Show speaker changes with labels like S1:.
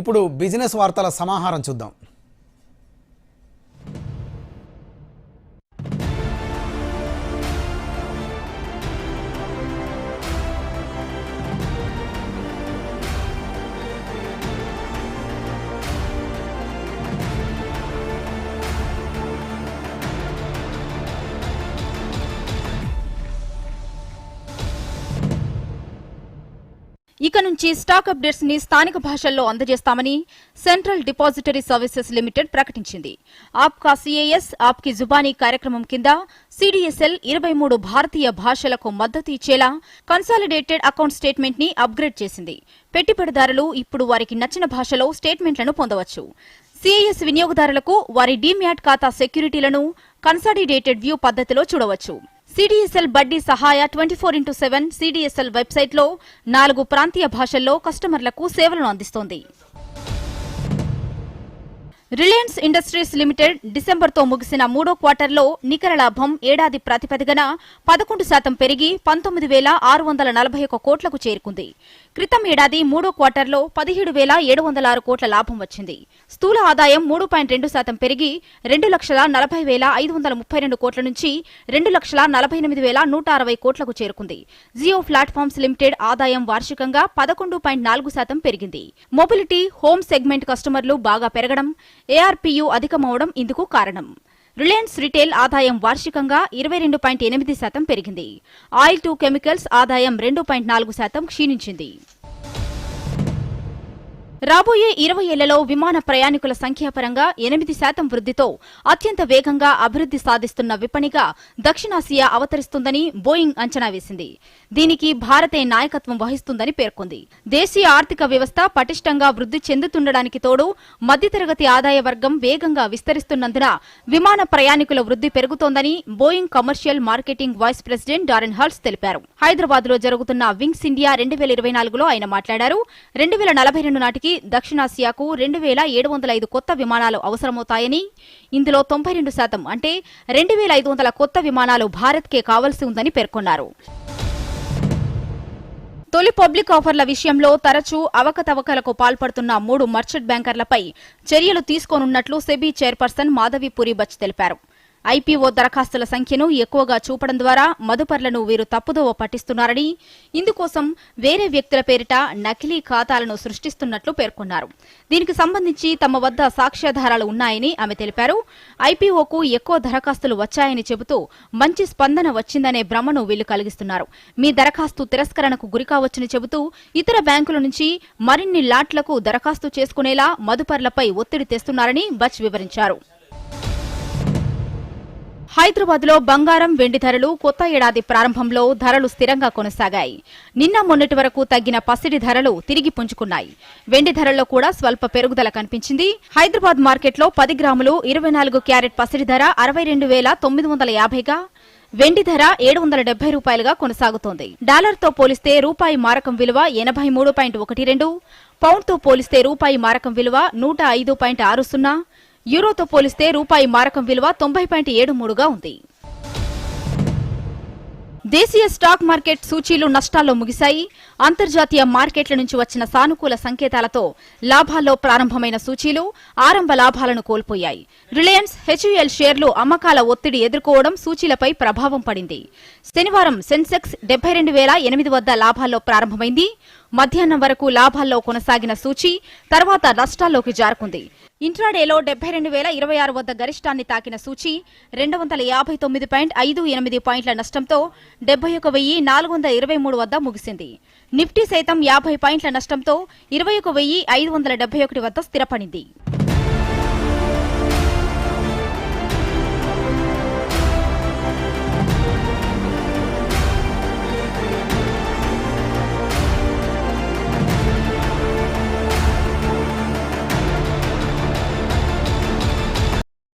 S1: ఇప్పుడు బిజినెస్ వార్తల సమాహారం చూద్దాం.
S2: ఇక నుంచి స్టాక్ అప్డేట్స్ని స్థానిక భాషల్లో అందజేస్తామని సెంట్రల్ డిపాజిటరీ సర్వీసెస్ లిమిటెడ్ ప్రకటించింది. ఆప్కా సిఏఎస్ ఆప్కి జుబానీ కార్యక్రమం కింద సిడిఎస్ఎల్ ఇరవై మూడు భారతీయ భాషలకు మద్దతు ఇచ్చేలా కన్సాలిడేటెడ్ అకౌంట్ స్టేట్మెంట్ని అప్గ్రేడ్ చేసింది. పెట్టుబడిదారులు ఇప్పుడు వారికి నచ్చిన భాషలో స్టేట్మెంట్లను పొందవచ్చు. సిఐఎస్ వినియోగదారులకు వారి డీమ్యాట్ ఖాతా సెక్యూరిటీలను కన్సాలిడేటెడ్ వ్యూ పద్ధతిలో చూడవచ్చు. సిడిఎస్ఎల్ బడ్డీ సహాయ twenty four into seven CDSL వెబ్సైట్లో నాలుగు ప్రాంతీయ భాషల్లో కస్టమర్లకు సేవలను అందిస్తోంది. రిలయన్స్ ఇండస్ట్రీస్ లిమిటెడ్ డిసెంబర్తో ముగిసిన మూడో క్వార్టర్లో నికర లాభం ఏడాది ప్రాతిపదికన పదకొండు శాతం పెరిగి పంతొమ్మిది వేల ఆరు వందల నలభై ఒక్క కోట్లకు చేరుకుంది. క్రితం ఏడాది మూడో క్వార్టర్లో పదిహేడు వేల ఏడు వందల ఆరు కోట్ల లాభం వచ్చింది. స్థూల ఆదాయం మూడు పాయింట్ రెండు శాతం పెరిగి రెండు లక్షల నలభై వేల ఐదు వందల ముప్పై రెండు కోట్ల నుంచి రెండు లక్షల నలభై ఎనిమిది వేల నూట అరవై కోట్లకు చేరుకుంది. జియో ప్లాట్ఫామ్స్ లిమిటెడ్ ఆదాయం వార్షికంగా పదకొండు పాయింట్ నాలుగు శాతం పెరిగింది. మొబిలిటీ హోమ్ సెగ్మెంట్ కస్టమర్లు బాగా పెరగడం ఏఆర్పీయూ అధికమవడం ఇందుకు కారణం. రిలయన్స్ రిటైల్ ఆదాయం వార్షికంగా ఇరవై రెండు పాయింట్ ఎనిమిది శాతం పెరిగింది. ఆయిల్ టు కెమికల్స్ ఆదాయం రెండు పాయింట్ నాలుగు శాతం క్షీణించింది. రాబోయే ఇరవై ఏళ్ళలో విమాన ప్రయాణికుల సంఖ్యాపరంగా ఎనిమిది శాతం వృద్ధితో అత్యంత వేగంగా అభివృద్ధి సాధిస్తున్న విపణిగా దక్షిణాసియా అవతరిస్తుందని బోయింగ్ అంచనా వేసింది. దీనికి భారతే నాయకత్వం వహిస్తుందని పేర్కొంది. దేశీయ ఆర్థిక వ్యవస్థ పటిష్టంగా వృద్ధి చెందుతుండడానికి తోడు మధ్యతరగతి ఆదాయ వర్గం వేగంగా విస్తరిస్తున్నందున విమాన ప్రయాణికుల వృద్ధి పెరుగుతోందని Boeing commercial marketing vice president Darren Hulst తెలిపారు. హైదరాబాద్లో జరుగుతున్న వింగ్స్ ఇండియా రెండు వేల ఇరవై నాలుగులో ఆయన మాట్లాడారు. రెండు వేల నలభై రెండు నాటికి దక్షిణాసియాకు రెండు వేల ఏడు వందల ఐదు కొత్త విమానాలు అవసరమవుతాయని ఇందులో తొంభై రెండు శాతం అంటే రెండు వేల ఐదు వందల కొత్త విమానాలు భారత్కే కావాల్సి ఉందని పేర్కొన్నారు. తొలి పబ్లిక్ ఆఫర్ల విషయంలో తరచూ అవకతవకలకు పాల్పడుతున్న మూడు మర్చెంట్ బ్యాంకర్లపై చర్యలు తీసుకోనున్నట్లు సెబీ చైర్పర్సన్ మాధవి పురీబచ్ తెలిపారు. ఐపీఓ దరఖాస్తుల సంఖ్యను ఎక్కువగా చూపడం ద్వారా మదుపర్లను వీరు తప్పుదోవ పట్టిస్తున్నారని ఇందుకోసం వేరే వ్యక్తుల పేరిట నకిలీ ఖాతాలను సృష్టిస్తున్నట్లు పేర్కొన్నారు. దీనికి సంబంధించి తమ వద్ద సాక్ష్యాధారాలు ఉన్నాయని ఆమె తెలిపారు. ఐపీఓకు ఎక్కువ దరఖాస్తులు వచ్చాయని చెబుతూ మంచి స్పందన వచ్చిందనే భ్రమను వీళ్ళు కలిగిస్తున్నారు. మీ దరఖాస్తు తిరస్కరణకు గురికావచ్చని చెబుతూ ఇతర బ్యాంకుల నుంచి మరిన్ని లాట్లకు దరఖాస్తు చేసుకునేలా మదుపర్లపై ఒత్తిడి తెస్తున్నారని బచ్ వివరించారు. హైదరాబాద్లో బంగారం వెండి ధరలు కొత్త ఏడాది ప్రారంభంలో ధరలు స్థిరంగా కొనసాగాయి. నిన్న మొన్నటి వరకు తగ్గిన పసిడి ధరలు తిరిగి పుంజుకున్నాయి. వెండి ధరల్లో కూడా స్వల్ప పెరుగుదల కనిపించింది. హైదరాబాద్ మార్కెట్లో పది గ్రాములు ఇరవై నాలుగు క్యారెట్ పసిడి ధర అరవై రెండు వేల తొమ్మిది వందల యాభైగా వెండి ధర ఏడు వందల డెబ్బై రూపాయలుగా కొనసాగుతోంది. డాలర్తో పోలిస్తే రూపాయి మారకం విలువ ఎనభై మూడు పాయింట్ ఒకటి రెండు పౌండ్తో పోలిస్తే రూపాయి మారకం విలువ నూట ఐదు పాయింట్ ఆరు సున్నా యూరోతో పోలిస్తే రూపాయి మారకం విలువ తొంభై పాయింట్ ఏడు మూడుగా ఉంది. దేశీయ స్టాక్ మార్కెట్ సూచీలు నష్టాల్లో ముగిశాయి. అంతర్జాతీయ మార్కెట్ల నుంచి వచ్చిన సానుకూల సంకేతాలతో లాభాల్లో ప్రారంభమైన సూచీలు ఆరంభ లాభాలను కోల్పోయాయి. రిలయన్స్ హెచ్యుఎల్ షేర్లు అమ్మకాల ఒత్తిడి ఎదుర్కోవడం సూచీలపై ప్రభావం పడింది. శనివారం సెన్సెక్స్ డెబ్బై రెండు వేల ఎనిమిది వద్ద లాభాల్లో ప్రారంభమైంది. మధ్యాహ్నం వరకు లాభాల్లో కొనసాగిన సూచి తర్వాత నష్టాల్లోకి జారుకుంది. ఇంట్రాడేలో డెబ్బై రెండు వేల ఇరవై ఆరు వద్ద గరిష్టాన్ని తాకిన సూచి రెండు వందల యాభై తొమ్మిది పాయింట్ ఐదు ఎనిమిది పాయింట్ల నష్టంతో డెబ్బై ఒక వెయ్యి నాలుగు వందల ఇరవై మూడు వద్ద ముగిసింది. నిఫ్టీ సైతం యాభై పాయింట్ల నష్టంతో ఇరవై ఒక వెయ్యి ఐదు వందల డెబ్బై ఒకటి వద్ద స్థిరపడింది.